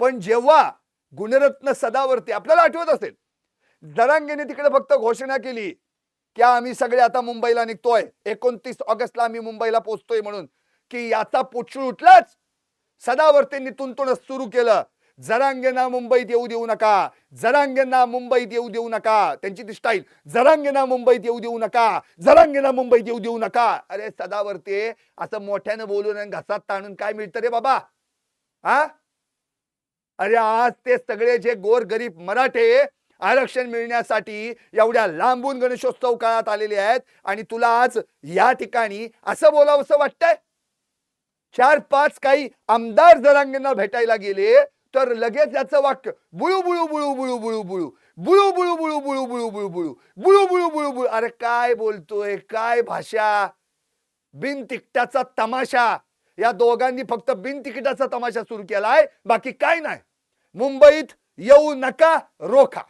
पण जेव्हा गुणरत्न सदावरती आपल्याला आठवत असेल दरांगेने तिकडे फक्त घोषणा केली की आम्ही सगळे आता मुंबईला निघतोय. एकोणतीस ऑगस्टला आम्ही मुंबईला पोहोचतोय म्हणून. की याचा पोटशूळ उठलाच. सदावर्तींनी तुंतुणच सुरू केलं. जरांगेना मुंबईत येऊ देऊ नका. जरांगेना मुंबईत येऊ देऊ नका. त्यांची ती स्टाईल जरांगेना मुंबईत येऊ देऊ नका. जरांगेना मुंबईत येऊ देऊ नका. अरे सदावर्ते असं मोठ्यानं बोलून घसात ताणून काय मिळतं रे बाबा? हा अरे आज ते सगळे जे गोर गरीब मराठे आरक्षण मिळण्यासाठी एवढ्या लांबून गणेशोत्सव काळात आलेले आहेत आणि तुला आज या ठिकाणी असं बोलावंसं वाटतंय चार पाच काही आमदार जरांगेंना भेटायला गेले तर लगेच याचं वाक्य बुळू बुळू बुळू बुळू बुळू बुळू बुळू बुळू बुळू बुळू बुळू बुळू बुळू बुळू बुळू बुळू बुळू अरे काय बोलतोय काय भाषा बिन तिकटाचा तमाशा या दोघांनी फक्त बिन तिकिटाचा तमाशा सुरू केलाय बाकी काय नाही मुंबईत येऊ नका रोखा.